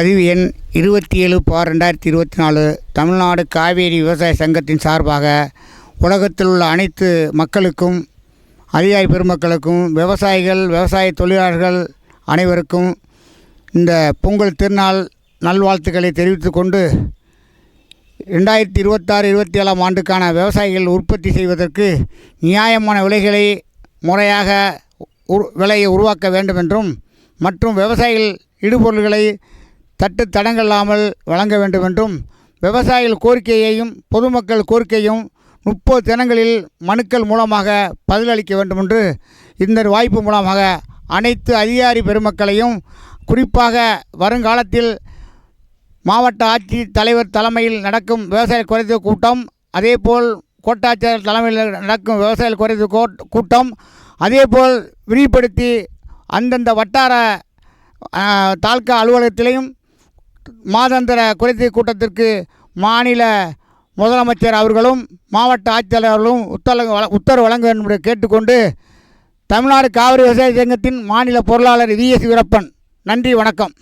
பதிவு எண் இருபத்தி ஏழு பார் ரெண்டாயிரத்தி இருபத்தி நாலு. தமிழ்நாடு காவேரி விவசாய சங்கத்தின் சார்பாக உலகத்தில் உள்ள அனைத்து மக்களுக்கும் அதிகாரி பெருமக்களுக்கும் விவசாயிகள் விவசாய தொழிலாளர்கள் அனைவருக்கும் இந்த பொங்கல் திருநாள் நல்வாழ்த்துக்களை தெரிவித்து கொண்டு ரெண்டாயிரத்தி இருபத்தாறு இருபத்தி ஏழாம் ஆண்டுக்கான விவசாயிகள் உற்பத்தி செய்வதற்கு நியாயமான விலைகளை முறையாக உரு விலையை உருவாக்க வேண்டும் என்றும் மற்றும் விவசாயிகள் இடுபொருள்களை தட்டு தடங்கல்லாமல் வழங்க வேண்டும் என்றும் விவசாயிகள் கோரிக்கையையும் பொதுமக்கள் கோரிக்கையும் முப்பது தினங்களில் மனுக்கள் மூலமாக பதிலளிக்க வேண்டும் என்று இந்த வாய்ப்பு மூலமாக அனைத்து அதிகாரி பெருமக்களையும் குறிப்பாக வருங்காலத்தில் மாவட்ட ஆட்சி தலைவர் தலைமையில் நடக்கும் விவசாய குறைதீர் கூட்டம் அதேபோல் கோட்டாட்சியர் தலைமையில் நடக்கும் விவசாய குறைதீர் கோட்- கூட்டம் அதேபோல் விரிவுபடுத்தி அந்தந்த வட்டார தாலுக்கா தாலுகா அலுவலகத்திலையும் மாதாந்திர குறைதீர் கூட்டத்திற்கு மாநில முதலமைச்சர் அவர்களும் மாவட்ட ஆட்சியாளர்களும் உத்தரவு உத்தரவு வழங்க வேண்டும் என்று கேட்டுக்கொண்டு தமிழ்நாடு காவிரி விவசாய சங்கத்தின் மாநில பொருளாளர் விஎஸ் வீரப்பன். நன்றி வணக்கம்.